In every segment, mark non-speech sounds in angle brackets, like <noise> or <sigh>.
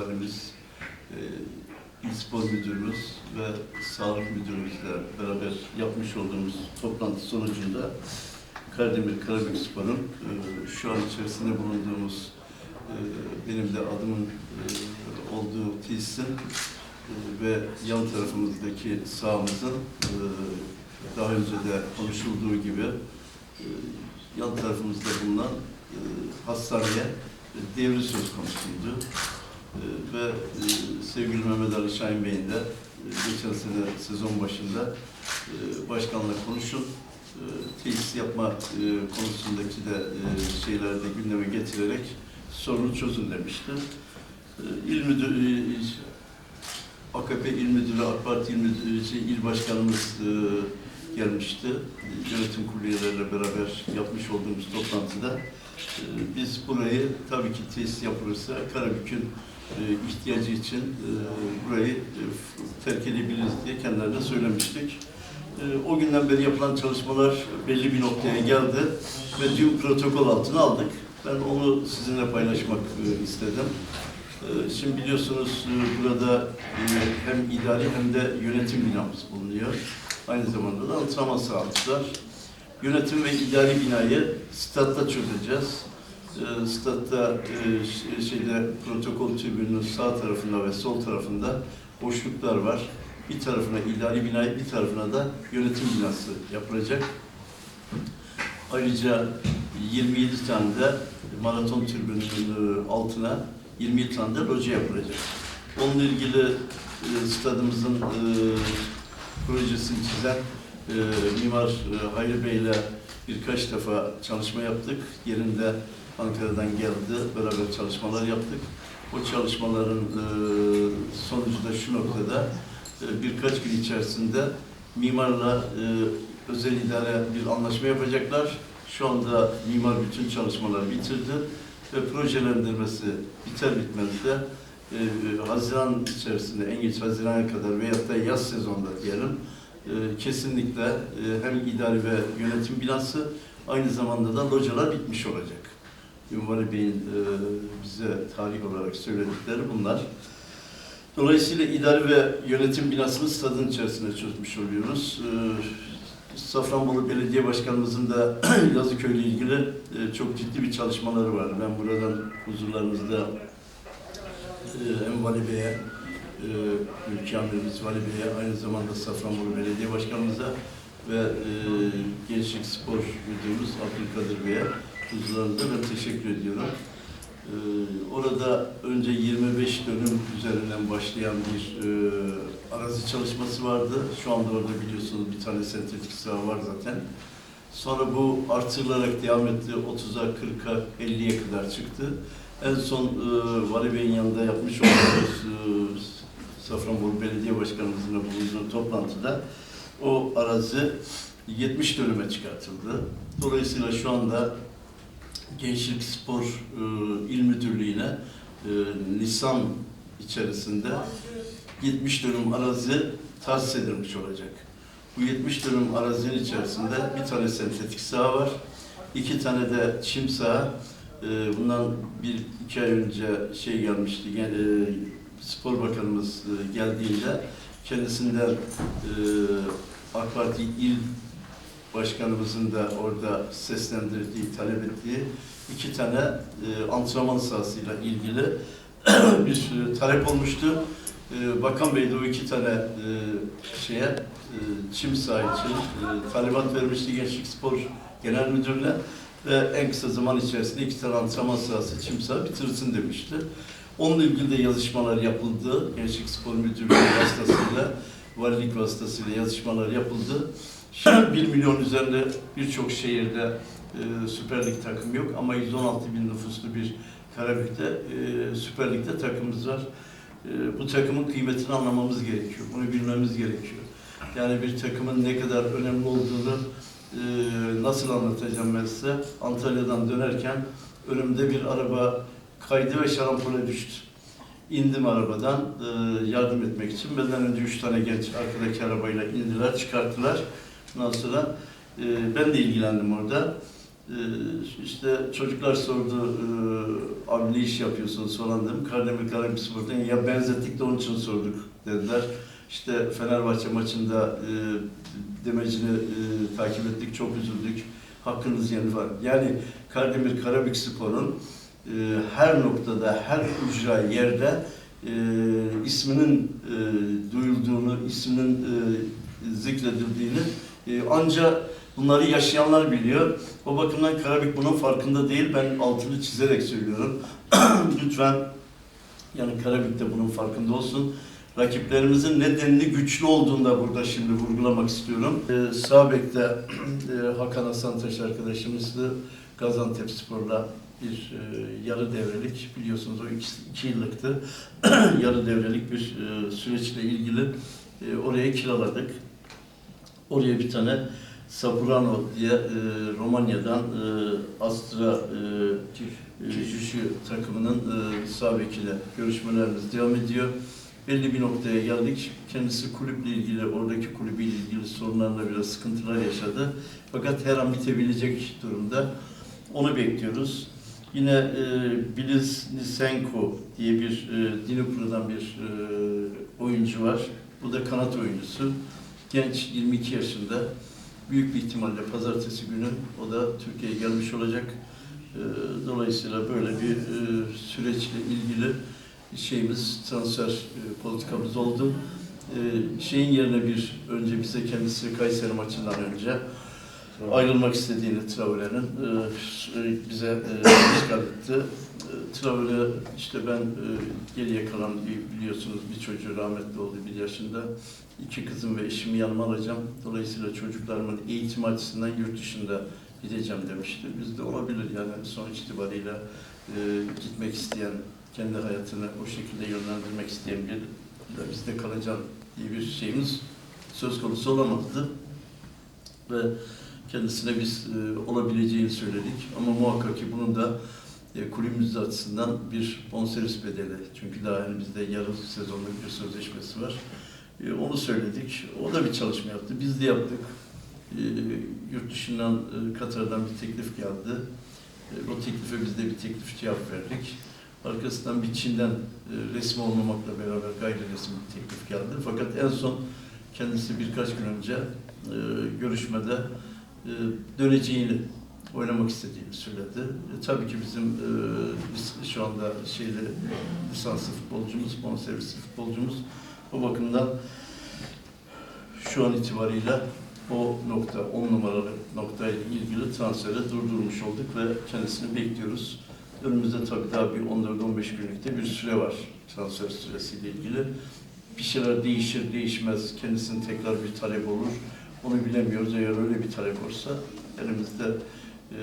valimiz, e, Spor Müdürümüz ve Sağlık Müdürümüzle beraber yapmış olduğumuz toplantı sonucunda Kardemir Karabük Spor'un e, şu an içerisinde bulunduğumuz e, benim de adımın e, olduğu tesisin e, ve yan tarafımızdaki sahamızın e, daha önce de konuşulduğu gibi e, yan tarafımızda bulunan e, hastaneye devri söz konusuydu. E, ve e, sevgili Mehmet Ali Şahin Bey'in de e, geçen sene sezon başında e, başkanla konuşup tesis yapma konusundaki de şeyleri de gündeme getirerek sorunu çözün demişti. İl Müdürü, AKP İl Müdürü, AK Parti İl Müdürü, şey, İl Başkanımız gelmişti. Yönetim kurulu beraber yapmış olduğumuz toplantıda biz burayı tabii ki tesis yapılırsa Karabük'ün ihtiyacı için e, burayı e, terk edebiliriz diye kendilerine söylemiştik. E, O günden beri yapılan çalışmalar belli bir noktaya geldi ve dün protokol altına aldık. Ben onu sizinle paylaşmak e, istedim. E, Şimdi biliyorsunuz e, burada e, hem idari hem de yönetim binamız bulunuyor. Aynı zamanda da antrenman sahamız var. Yönetim ve idari binayı statta çözeceğiz. E, Statta e, şeyde protokol tribününün sağ tarafında ve sol tarafında boşluklar var. Bir tarafına idari binayı, bir tarafına da yönetim binası yapılacak. Ayrıca 27 tane de maraton tribününün e, altına 27 tane de loca yapılacak. Onunla ilgili e, stadımızın e, projesini çizen e, Mimar e, Hayri Bey ile birkaç defa çalışma yaptık. Yerinde Ankara'dan geldi, beraber çalışmalar yaptık. O çalışmaların e, sonucu da şu noktada e, birkaç gün içerisinde mimarla e, özel idare bir anlaşma yapacaklar. Şu anda mimar bütün çalışmaları bitirdi ve projelendirmesi biter bitmez de e, Haziran içerisinde en geç Haziran'a kadar veyahut da yaz sezonunda diyelim e, kesinlikle e, hem idari ve yönetim binası aynı zamanda da localar bitmiş olacak. Ünvali Bey'in e, bize tarih olarak söyledikleri bunlar. Dolayısıyla idari ve yönetim binasını stadın içerisinde çözmüş oluyoruz. E, Safranbolu Belediye Başkanımızın da <clears throat> Yazıköy ile ilgili e, çok ciddi bir çalışmaları var. Ben buradan huzurlarınızda e, hem Vali Bey'e, e, Ülke Amirimiz Vali Bey'e, aynı zamanda Safranbolu Belediye Başkanımıza ve e, Gençlik Spor Müdürümüz Abdülkadir Bey'e huzurlarınızda ben teşekkür ediyorum. E, orada önce 25 dönüm üzerinden başlayan bir e, arazi çalışması vardı. Şu anda orada biliyorsunuz bir tane sentetik saha var zaten. Sonra bu artırılarak devam etti. 30'a, 40'a, 50'ye kadar çıktı. En son e, Vali Bey'in yanında yapmış olduğumuz e, Safranbolu Belediye Başkanımızla bulunduğu toplantıda o arazi 70 dönüme çıkartıldı. Dolayısıyla şu anda Gençlik Spor e, İl Müdürlüğü'ne e, Nisan içerisinde 70 dönüm arazi tahsis edilmiş olacak. Bu 70 dönüm arazinin içerisinde bir tane sentetik saha var, iki tane de çim saha. E, bundan bir iki ay önce şey gelmişti, e, Spor Bakanımız e, geldiğinde kendisinden e, AK Parti İl Başkanımızın da orada seslendirdiği, talep ettiği iki tane e, antrenman sahasıyla ilgili <clears throat> bir e, talep olmuştu. E, Bakan Bey de o iki tane e, şeye e, çim saha için e, talimat vermişti Gençlik Spor Genel Müdürü'ne ve en kısa zaman içerisinde iki tane antrenman sahası çim saha bitirsin demişti. Onunla ilgili de yazışmalar yapıldı. Gençlik Spor Müdürlüğü vasıtasıyla, valilik vasıtasıyla yazışmalar yapıldı. Şimdi 1 milyon üzerinde birçok şehirde e, Süper Lig takım yok ama 116 bin nüfuslu bir Karabük'te e, Süper Lig'de takımımız var. E, bu takımın kıymetini anlamamız gerekiyor. Bunu bilmemiz gerekiyor. Yani bir takımın ne kadar önemli olduğunu e, nasıl anlatacağım ben size? Antalya'dan dönerken önümde bir araba kaydı ve şarampole düştü. İndim arabadan e, yardım etmek için. Benden önce üç tane genç arkadaki arabayla indiler, çıkarttılar. Ondan sonra e, ben de ilgilendim orada. E, işte çocuklar sordu, e, abi ne iş yapıyorsunuz falan dedim. Kardemir Karabükspor'dan ya benzettik de onun için sorduk dediler. İşte Fenerbahçe maçında e, demecini e, takip ettik, çok üzüldük. Hakkınız yeni var. Yani Kardemir Karabükspor'un e, her noktada, her ücra yerde e, isminin e, duyulduğunu, isminin e, zikredildiğini e, ancak bunları yaşayanlar biliyor. O bakımdan Karabük bunun farkında değil. Ben altını çizerek söylüyorum. <clears throat> Lütfen yani Karabük de bunun farkında olsun. Rakiplerimizin nedenli güçlü olduğunu da burada şimdi vurgulamak istiyorum. Ee, sağ bekte <clears throat> e, Hakan Hasan Taş arkadaşımızdı. Gaziantep Spor'la bir e, yarı devrelik biliyorsunuz o iki, iki yıllıktı. <clears throat> yarı devrelik bir e, süreçle ilgili e, oraya kiraladık. Oraya bir tane Sapurano diye e, Romanya'dan e, Astra e, e, Jüşü takımının e, bekile görüşmelerimiz devam ediyor. Belli bir noktaya geldik. Kendisi kulüple ilgili, oradaki kulübüyle ilgili sorunlarla biraz sıkıntılar yaşadı. Fakat her an bitebilecek durumda. Onu bekliyoruz. Yine e, Biliz Nisenko diye bir e, Dnipro'dan bir e, oyuncu var. Bu da kanat oyuncusu. Genç, 22 yaşında. Büyük bir ihtimalle pazartesi günü o da Türkiye'ye gelmiş olacak. E, dolayısıyla böyle bir e, süreçle ilgili şeyimiz, transfer e, politikamız oldu. E, şeyin yerine bir, önce bize kendisi Kayseri maçından önce ayrılmak istediğini Traore'nin e, bize e, işgal etti. E, Traore işte ben e, geriye kalan biliyorsunuz bir çocuğu rahmetli oldu bir yaşında. İki kızım ve eşimi yanıma alacağım. Dolayısıyla çocuklarımın eğitim açısından yurt dışında gideceğim demişti. Biz de olabilir yani sonuç itibariyle e, gitmek isteyen, kendi hayatını o şekilde yönlendirmek isteyen bir de bizde kalacağım diye bir şeyimiz söz konusu olamazdı. Ve kendisine biz e, olabileceğini söyledik. Ama muhakkak ki bunun da e, kulübümüz açısından bir bonservis bedeli. Çünkü daha yani bizde yarım sezonluk bir sözleşmesi var. E, onu söyledik. O da bir çalışma yaptı. Biz de yaptık. E, yurt dışından, e, Katar'dan bir teklif geldi. E, o teklife biz de bir teklif cevap verdik. Arkasından bir Çin'den e, resmi olmamakla beraber gayri resmi bir teklif geldi. Fakat en son kendisi birkaç gün önce e, görüşmede döneceğini, oynamak istediğini söyledi. E, tabii ki bizim e, biz şu anda şeyde lisanslı futbolcumuz, bonservisli futbolcumuz o bakımdan şu an itibariyle o nokta, on numaralı noktayla ilgili transferi durdurmuş olduk ve kendisini bekliyoruz. Önümüzde tabii daha bir 14-15 günlükte bir süre var transfer süresiyle ilgili. Bir şeyler değişir, değişmez, kendisinin tekrar bir talep olur. Onu bilemiyoruz. Eğer öyle bir talep olursa elimizde e,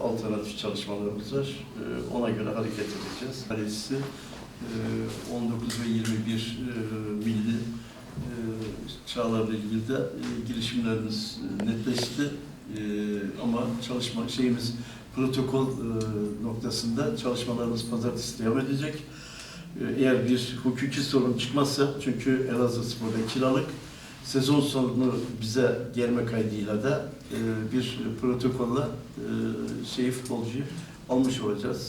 alternatif çalışmalarımız var. E, ona göre hareket edeceğiz. Kalecisi e, 19 ve 21 e, milli e, çağlarla ilgili de e, girişimlerimiz e, netleşti. E, ama çalışma şeyimiz protokol e, noktasında çalışmalarımız pazartesi devam edecek. E, eğer bir hukuki sorun çıkmazsa çünkü Elazığ Spor'da kiralık sezon sonunu bize gelme kaydıyla da e, bir protokolla e, şeyi futbolcuyu almış olacağız.